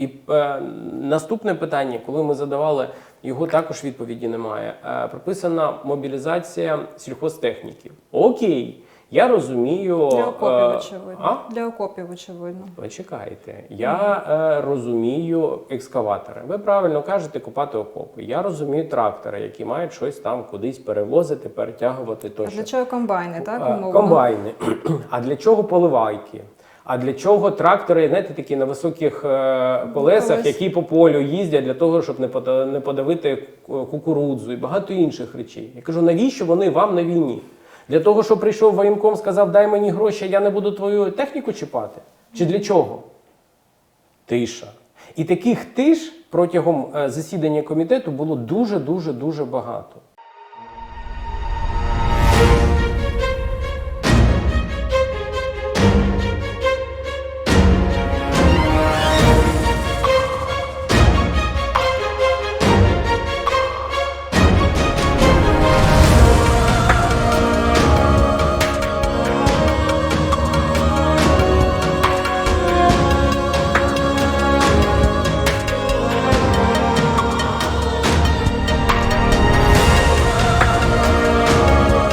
І е, наступне питання, коли ми задавали, його також відповіді немає. Е, прописана мобілізація сільхозтехніків. Окей, я розумію. Для окопів, е, очевидно. а? Для окопів, очевидно. Почекайте, я е, розумію екскаватори. Ви правильно кажете копати окопи. Я розумію трактори, які мають щось там кудись перевозити, перетягувати А тощо. для чого комбайни, так? А, умовно? Комбайни. А для чого поливайки? А для чого трактори, знаєте, такі на високих е, колесах, які по полю їздять для того, щоб не подавити кукурудзу і багато інших речей. Я кажу, навіщо вони вам на війні? Для того, щоб прийшов воєнком, сказав, дай мені гроші, я не буду твою техніку чіпати? Чи для чого? Тиша. І таких тиш протягом е, засідання комітету було дуже дуже дуже багато.